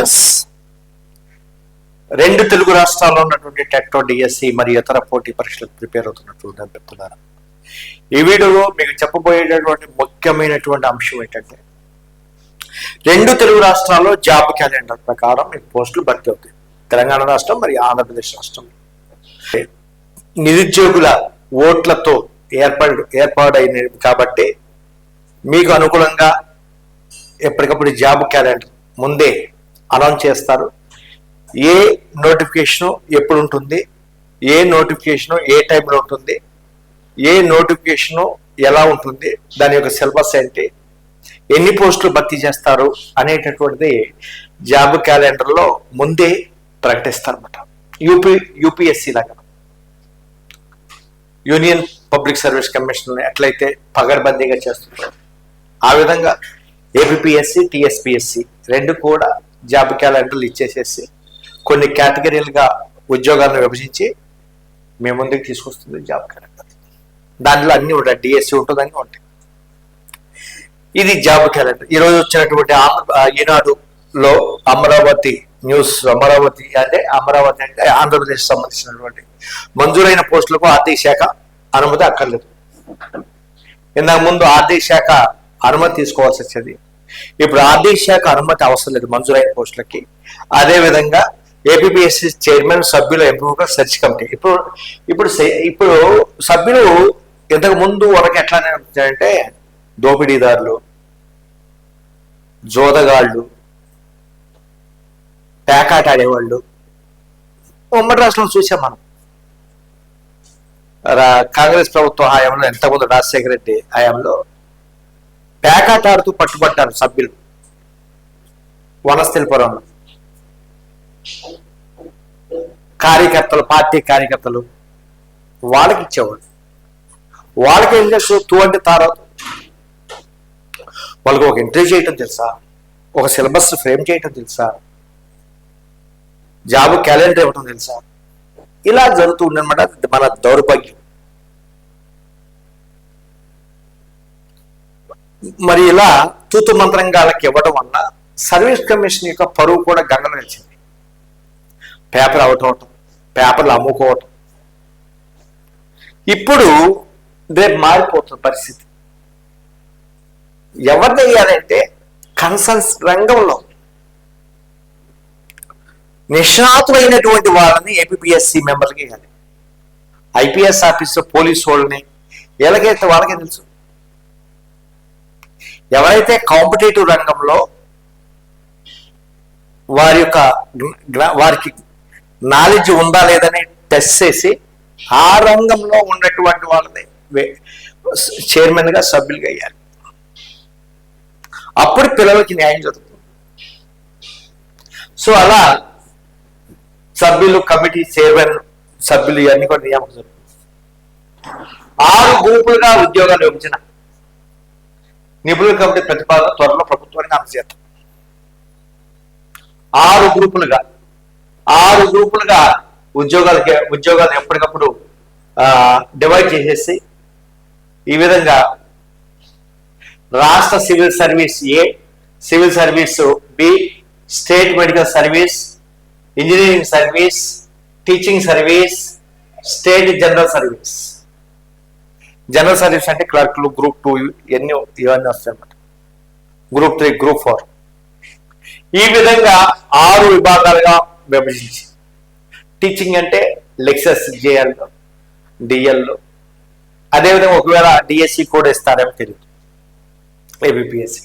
Difference రెండు తెలుగు రాష్ట్రాల్లో ఉన్నటువంటి టెక్టో డిఎస్సి మరియు ఇతర పోటీ పరీక్షలకు ప్రిపేర్ అవుతున్నటువంటి అభ్యర్థులారా ఈ వీడియోలో మీకు చెప్పబోయేటటువంటి ముఖ్యమైనటువంటి అంశం ఏంటంటే రెండు తెలుగు రాష్ట్రాల్లో జాబ్ క్యాలెండర్ ప్రకారం మీకు పోస్టులు భర్తీ అవుతాయి. తెలంగాణ రాష్ట్రం మరియు ఆంధ్రప్రదేశ్ రాష్ట్రం. నిరుద్యోగుల ఓట్లతో ఏర్పాటు ఏర్పాడైనవి కాబట్టి మీకు అనుకూలంగా ఎప్పటికప్పుడు జాబ్ క్యాలెండర్ ముందే అనౌన్స్ చేస్తారు. ఏ నోటిఫికేషన్ ఎప్పుడు ఉంటుంది ఏ నోటిఫికేషన్ ఏ టైంలో ఉంటుంది? ఏ నోటిఫికేషన్ ఎలా ఉంటుంది? దాని యొక్క సిలబస్ ఏంటి? ఎన్ని పోస్టులు భర్తీ చేస్తారు? అనేటటువంటిది జాబ్ క్యాలెండర్లో ముందే ప్రకటిస్తారన్నమాట. యూపీ యూపీఎస్సీ లాగా. యూనియన్ పబ్లిక్ సర్వీస్ కమిషన్ ఎట్లయితే పగడ్బందీగా చేస్తుంటారు ఆ విధంగా ఏపీఎస్సి టిఎస్పిఎస్సి రెండు కూడా జాబ్ క్యాలెండర్లు ఇచ్చేసేసి కొన్ని కేటగిరీలుగా ఉద్యోగాలను విభజించి మీ ముందుకు తీసుకొస్తుంది జాబ్ క్యాలెండర్. దానిలో అన్ని ఉంటాయి డిఎస్సి ఉంటుందని ఉంటాయి. ఇది జాబ్ క్యాలెండర్. ఈ రోజు వచ్చినటువంటి ఈనాడులో అమరావతి న్యూస్ అమరావతి అంటే అమరావతి అంటే ఆంధ్రప్రదేశ్ సంబంధించినటువంటి మంజూరైన పోస్టులకు ఆర్థిక శాఖ అనుమతి అక్కర్లేదు. ఇంతకు ముందు ఆర్థిక శాఖ అనుమతి తీసుకోవాల్సి వచ్చేది ఇప్పుడు ఆర్థిక శాఖ అనుమతి అవసరం లేదు మంజూరైన పోస్టులకి. అదే విధంగా ఏపీఎస్సి చైర్మన్ సభ్యుల ఎంపిక సెర్చ్ కమిటీ. ఇప్పుడు ఇప్పుడు ఇప్పుడు సభ్యులు ఇంతకు ముందు వరకు ఎట్లా అంటే దోపిడీదారులు జోదగాళ్ళు పేకాట ఆడేవాళ్ళు ఉమ్మడి రాష్ట్రంలో చూసాం మనం. కాంగ్రెస్ ప్రభుత్వం హయాంలో ఎంతమంది రాజశేఖర రెడ్డి హయాంలో పేకాటాడుతూ పట్టుబడ్డారు సభ్యులు వనస్థలిపురంలో. కార్యకర్తలు పార్టీ కార్యకర్తలు వాళ్ళకి ఇచ్చేవాళ్ళు. వాళ్ళకి ఏం చేస్తారు తూ అంటే తారదు వాళ్ళకి ఒక ఎంట్రీ చేయటం తెలుసా? ఒక సిలబస్ ఫ్రేమ్ చేయటం తెలుసా? జాబ్ క్యాలెండర్ ఇవ్వటం తెలుసా? ఇలా జరుగుతూ ఉండనమాట మన దౌర్భాగ్యం. మరి ఇలా తూతు మంత్రంగా వాళ్ళకి ఇవ్వడం వల్ల సర్వీస్ కమిషన్ యొక్క పరువు కూడా గంగలు నిలిచింది. పేపర్ అవుట్ అవటం పేపర్లు అమ్ముకోవటం. ఇప్పుడు రేపు మారిపోతుంది పరిస్థితి. ఎవరిని వేయాలంటే కన్సల్స్ రంగంలో నిష్ణాతులైనటువంటి వాళ్ళని ఏపీఎస్సి మెంబర్కి వేయాలి ఐపీఎస్ ఆఫీసర్ పోలీసు వాళ్ళని ఎలాగైతే వాళ్ళకే తెలుసు. ఎవరైతే కాంపిటేటివ్ రంగంలో వారి యొక్క వారికి నాలెడ్జ్ ఉందా లేదని టెస్ట్ చేసి ఆ రంగంలో ఉన్నటువంటి వాళ్ళని చైర్మన్గా సభ్యులుగా అయ్యాలి అప్పుడు పిల్లలకి న్యాయం జరుగుతుంది. సో అలా సభ్యులు కమిటీ చైర్మన్ సభ్యులు ఇవన్నీ కూడా నియామకం జరుగుతుంది. ఆరు గ్రూపులుగా ఉద్యోగాలు విభజన నిపుణుల కమిటీ ప్రతిపాదన త్వరలో ప్రభుత్వానికి అందజేస్తాం ఆరు గ్రూపులుగా ఆరు గ్రూపులుగా ఉద్యోగాలకి ఉద్యోగాలు ఎప్పటికప్పుడు డివైడ్ చేసేసి ఈ విధంగా రాష్ట్ర civil service A civil service B state medical service engineering service teaching service state general service. General service అంటే క్లర్క్లు గ్రూప్ టూ ఇవన్నీ ఇవన్నీ వస్తాయి అనమాట గ్రూప్ త్రీ గ్రూప్ ఫోర్ ఈ విధంగా ఆరు విభాగాలుగా విభజించి. టీచింగ్ అంటే లెక్చర్స్ జేఎల్ డిఎల్ అదేవిధంగా ఒకవేళ డిఎస్సి కూడా ఇస్తారేమో తెలియదు ఏబిపిఎస్సి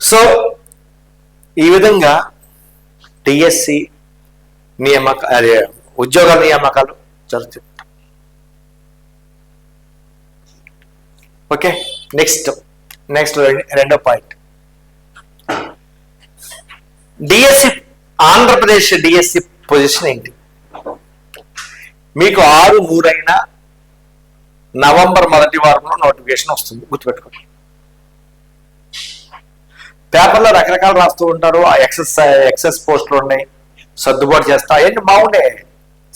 సో ఈ విధంగా డిఎస్సి నియామక అదే ఉద్యోగ నియామకాలు జరుగుతాయి. ఓకే నెక్స్ట్ నెక్స్ట్ రెండో point DSC Andhra Pradesh DSC position ఏంటి? మీకు ఆరు మూడైన నవంబర్ మొదటి వారంలో నోటిఫికేషన్ వస్తుంది గుర్తుపెట్టుకోండి. పేపర్లో రకరకాలు రాస్తూ ఉంటారు ఆ ఎక్సెస్ ఎక్సెస్ పోస్టులు ఉన్నాయి సర్దుబాటు చేస్తా ఏంటి బాగుండే.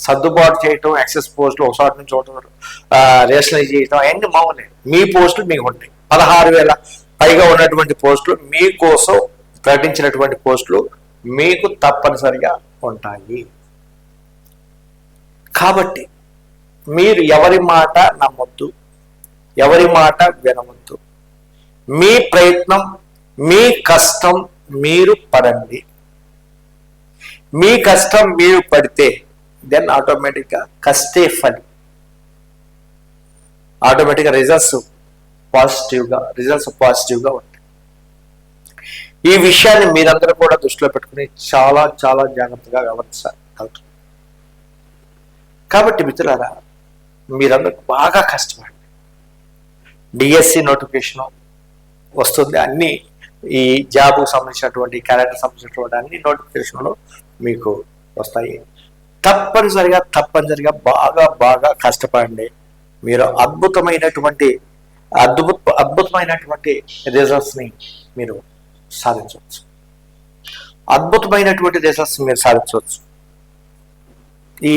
సర్దుబాటు చేయటం ఎక్సెస్ పోస్టులు ఒక చోట నుంచి ఒకటి రేషనలైజ్ చేయటం అవన్నీ బాగున్నాయి మీ పోస్టులు మీకు ఉంటాయి. పదహారు వేల పైగా ఉన్నటువంటి పోస్టులు మీకోసం ప్రకటించినటువంటి పోస్టులు మీకు తప్పనిసరిగా ఉంటాయి. కాబట్టి మీరు ఎవరి మాట నమ్మొద్దు ఎవరి మాట వినవద్దు. మీ ప్రయత్నం మీ కష్టం మీరు పడండి. మీ కష్టం మీరు పడితే దెన్ ఆటోమేటిక్గా కష్టే ఫలి. ఆటోమేటిక్గా రిజల్ట్స్ పాజిటివ్గా రిజల్ట్స్ పాజిటివ్గా ఉంటాయి. ఈ విషయాన్ని మీరందరూ కూడా దృష్టిలో పెట్టుకుని చాలా చాలా జాగ్రత్తగా గమనించాలి. కాబట్టి మిత్రులారా మీరందరూ బాగా కష్టపడండి. డిఎస్సి నోటిఫికేషన్ వస్తుంది అన్ని ఈ జాబ్కు సంబంధించినటువంటి క్యారెక్టర్ సంబంధించినటువంటి అన్ని నోటిఫికేషన్లు మీకు వస్తాయి. తప్పనిసరిగా తప్పనిసరిగా బాగా బాగా కష్టపడండి. మీరు అద్భుతమైనటువంటి అద్భుత అద్భుతమైనటువంటి రిజల్ట్స్ని మీరు సాధించవచ్చు. అద్భుతమైనటువంటి రిజల్ట్స్ మీరు సాధించవచ్చు. ఈ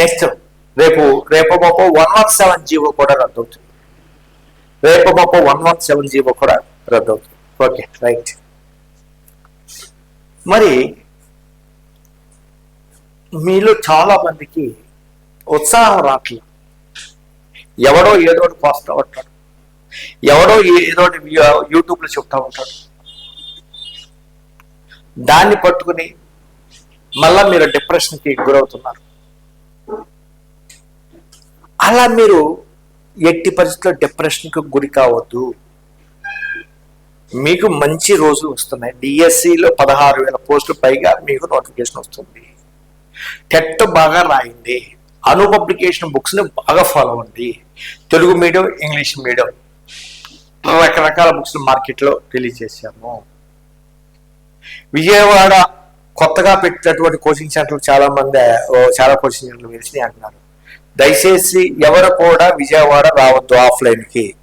నెక్స్ట్ రేపు రేపు మాపు వన్ వన్ సెవెన్ జీవో కూడా రద్దు అవుతుంది రేపు మాపు వన్ వన్ సెవెన్ జీవో కూడా రద్దు అవుతుంది ఓకే రైట్ మరి మీలో చాలా మందికి ఉత్సాహం రావట్లేదు ఎవడో ఏదో ఒకటి పోస్తా ఉంటాడు. ఎవడో ఏదో ఒకటి యూట్యూబ్లో చెప్తా ఉంటాడు. దాన్ని పట్టుకుని మళ్ళా మీరు డిప్రెషన్కి గురవుతున్నారు. అలా మీరు ఎట్టి పరిస్థితుల్లో డిప్రెషన్కి గురి కావద్దు. మీకు మంచి రోజులు వస్తున్నాయి. డిఎస్సిలో పదహారు వేల పోస్టులు పైగా మీకు నోటిఫికేషన్ వస్తుంది. టెట్ బాగా రాయింది. అను పబ్లికేషన్ బుక్స్ని బాగా ఫాలో అవ్వండి. Telugu medium English medium. రకరకాల బుక్స్ మార్కెట్లో రిలీజ్ చేశాము. విజయవాడ కొత్తగా పెట్టినటువంటి కోచింగ్ సెంటర్లు చాలా మంది ఓ, చాలా కోచింగ్ సెంటర్లు వెలిసినాయి అంటున్నారు. దయచేసి ఎవరు కూడా విజయవాడ రావద్దు ఆఫ్లైన్కి.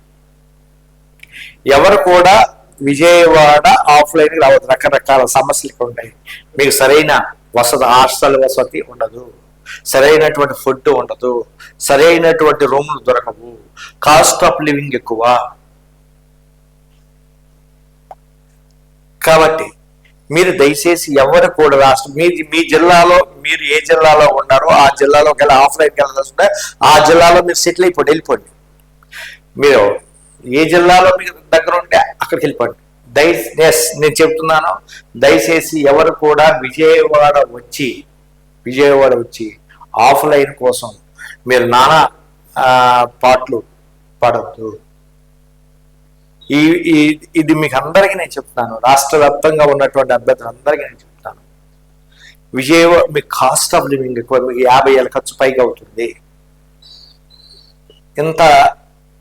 ఎవరు కూడా విజయవాడ ఆఫ్లైన్కి రావద్దు. రకరకాల సమస్యలు ఉంటాయి. మీకు సరైన వసతి హాస్టల్ వసతి ఉండదు. సరైనటువంటి ఫుడ్ ఉండదు. సరైనటువంటి రూములు దొరకవు. కాస్ట్ ఆఫ్ లివింగ్ ఎక్కువ. కాబట్టి మీరు దయచేసి ఎవరు కూడా రాష్ట్రం మీ మీ జిల్లాలో మీరు ఏ జిల్లాలో ఉన్నారో ఆ జిల్లాలో ఒకవేళ ఆఫ్లైన్కి వెళ్ళాల్సి ఆ జిల్లాలో మీరు సెటిల్ అయిపోండి వెళ్ళిపోండి. మీరు ఏ జిల్లాలో మీకు దగ్గర ఉంటే అక్కడికి వెళ్ళిపోండి. దయ నేను చెప్తున్నాను దయచేసి ఎవరు కూడా విజయవాడ వచ్చి విజయవాడ వచ్చి ఆఫ్లైన్ కోసం మీరు నానా పాటలు పాడద్దు. ఈ ఇది మీకు అందరికీ నేను చెప్తాను. రాష్ట్ర వ్యాప్తంగా ఉన్నటువంటి అభ్యర్థులు అందరికీ నేను చెప్తాను. విజయవాడ మీకు కాస్ట్ ఆఫ్ లివింగ్ ఎక్కువ మీకు యాభై ఏళ్ళ ఖర్చు పైగా అవుతుంది. ఇంత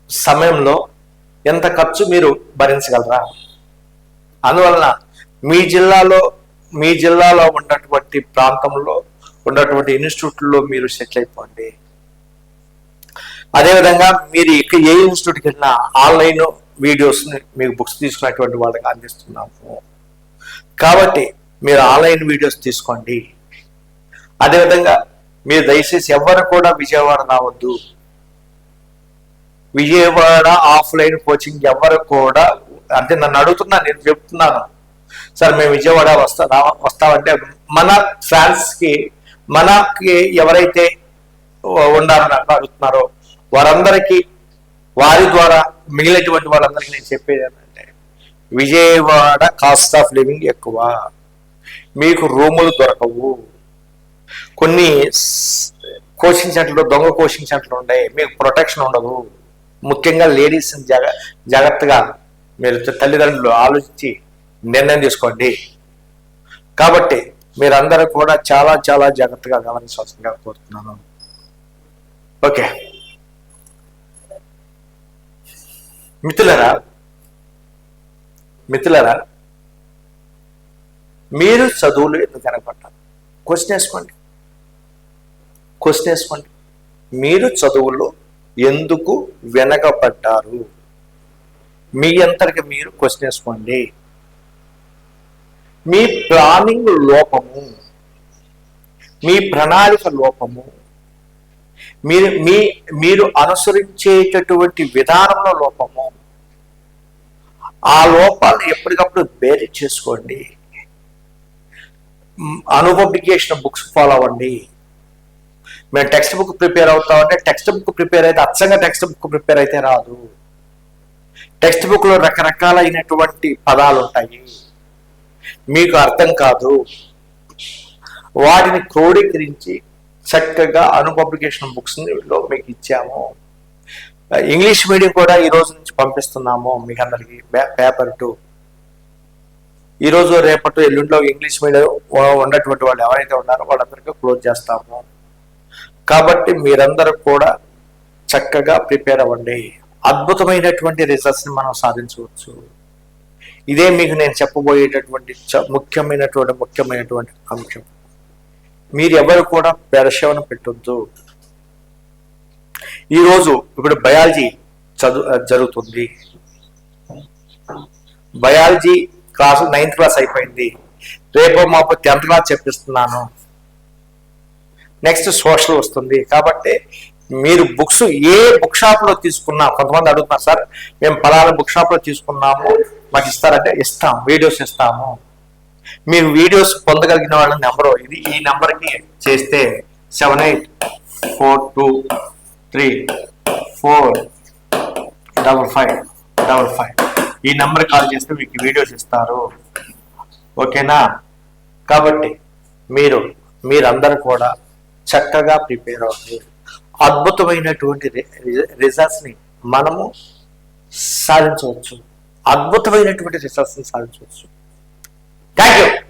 సమయంలో ఎంత ఖర్చు మీరు భరించగలరా? అందువలన మీ జిల్లాలో మీ జిల్లాలో ఉన్నటువంటి ప్రాంతంలో ఉన్నటువంటి ఇన్స్టిట్యూట్లో మీరు సెటిల్ అయిపోండి. అదేవిధంగా మీరు ఇక్కడ ఏ ఇన్స్టిట్యూట్కి వెళ్ళినా ఆన్లైన్ వీడియోస్ మీకు బుక్స్ తీసుకున్నటువంటి వాళ్ళకి అందిస్తున్నాము. కాబట్టి మీరు ఆన్లైన్ వీడియోస్ తీసుకోండి. అదేవిధంగా మీరు దయచేసి ఎవరు కూడా విజయవాడ రావద్దు. విజయవాడ ఆఫ్లైన్ కోచింగ్ ఎవరు కూడా అంటే నన్ను అడుగుతున్నా నేను చెప్తున్నాను. సార్ మేము విజయవాడ వస్తా రా- వస్తామంటే మన ఫ్యాన్స్కి మనకి ఎవరైతే ఉండాలని అడుగుతున్నారో వారందరికీ వారి ద్వారా మిగిలినటువంటి వాళ్ళందరికీ నేను చెప్పేది ఏంటంటే విజయవాడ కాస్ట్ ఆఫ్ లివింగ్ ఎక్కువ. మీకు రూములు దొరకవు. కొన్ని కోచింగ్ సెంటర్లు దొంగ కోచింగ్ సెంటర్లు ఉంటాయి మీకు ప్రొటెక్షన్ ఉండదు. ముఖ్యంగా లేడీస్ జాగ జాగ్రత్తగా మీరు తల్లిదండ్రులు ఆలోచించి నిర్ణయం తీసుకోండి. కాబట్టి మీరందరూ కూడా చాలా చాలా జాగ్రత్తగా గమనించవలసిందిగా కోరుతున్నాను. ఓకే. మిత్రులరా మిత్రులరా మీరు చదువులు ఎందుకు కనపడ్డారు క్వశ్చన్ వేసుకోండి. క్వశ్చన్ వేసుకోండి. మీరు చదువుల్లో ఎందుకు వెనకబడ్డారు? మీ అంతటికి మీరు క్వశ్చన్ వేసుకోండి. మీ ప్లానింగ్ లోపము మీ ప్రణాళిక లోపము మీరు మీ మీరు అనుసరించేటటువంటి విధానంలో లోపము ఆ లోపాలు ఎప్పటికప్పుడు బేరీ చేసుకోండి. అనుపబ్లికేషన్ బుక్స్ ఫాలో అవ్వండి. మేము టెక్స్ట్ బుక్ ప్రిపేర్ అవుతామంటే టెక్స్ట్ బుక్ ప్రిపేర్ అయితే అచ్చంగా టెక్స్ట్ బుక్ ప్రిపేర్ అయితే రాదు. టెక్స్ట్ బుక్లో రకరకాలైనటువంటి పదాలు ఉంటాయి మీకు అర్థం కాదు. వాటిని క్రోడీకరించి చక్కగా అనుపబ్లికేషన్ బుక్స్ని మీకు ఇచ్చాము. ఇంగ్లీష్ మీడియం కూడా ఈ రోజు నుంచి పంపిస్తున్నాము మీకు అందరికి. Paper two. ఈరోజు రేపటి ఎల్లుండిలో ఇంగ్లీష్ మీడియం ఉన్నటువంటి వాళ్ళు ఎవరైతే ఉన్నారో వాళ్ళందరికీ క్లోజ్ చేస్తాము. కాబట్టి మీరందరూ కూడా చక్కగా ప్రిపేర్ అవ్వండి. అద్భుతమైనటువంటి రిజల్ట్స్ని మనం సాధించవచ్చు. ఇదే మీకు నేను చెప్పబోయేటటువంటి చ- ముఖ్యమైనటువంటి ముఖ్యమైనటువంటి అంశం. మీరు ఎవరు కూడా పెరసేవను పెట్టొద్దు. ఈరోజు ఇప్పుడు బయాలజీ చదువు జరుగుతుంది. బయాలజీ క్లాస్ నైన్త్ క్లాస్ అయిపోయింది. రేపో మాపు టెన్త్ క్లాస్ చెప్పిస్తున్నాను. నెక్స్ట్ సోషల్ వస్తుంది. కాబట్టి మీరు బుక్స్ ఏ బుక్ షాప్లో తీసుకున్నా కొంతమంది అడుగుతున్నారు సార్ మేము పలానా బుక్ షాప్లో తీసుకున్నాము మాకు ఇస్తారంటే ఇస్తాం వీడియోస్ ఇస్తాము. మీరు వీడియోస్ పొందగలిగిన వాళ్ళ నెంబరు ఇది ఈ నెంబర్కి చేస్తే seven eight four two three four double five double five. ఈ నెంబర్ కాల్ చేస్తే మీకు వీడియోస్ ఇస్తారు. ఓకేనా? కాబట్టి మీరు మీరందరూ కూడా చక్కగా ప్రిపేర్ అవుతారు అద్భుతమైనటువంటి రిజల్ట్స్ని మనము సాధించవచ్చు. అద్భుతమైనటువంటి రిజల్ట్స్ని సాధించవచ్చు. Thank you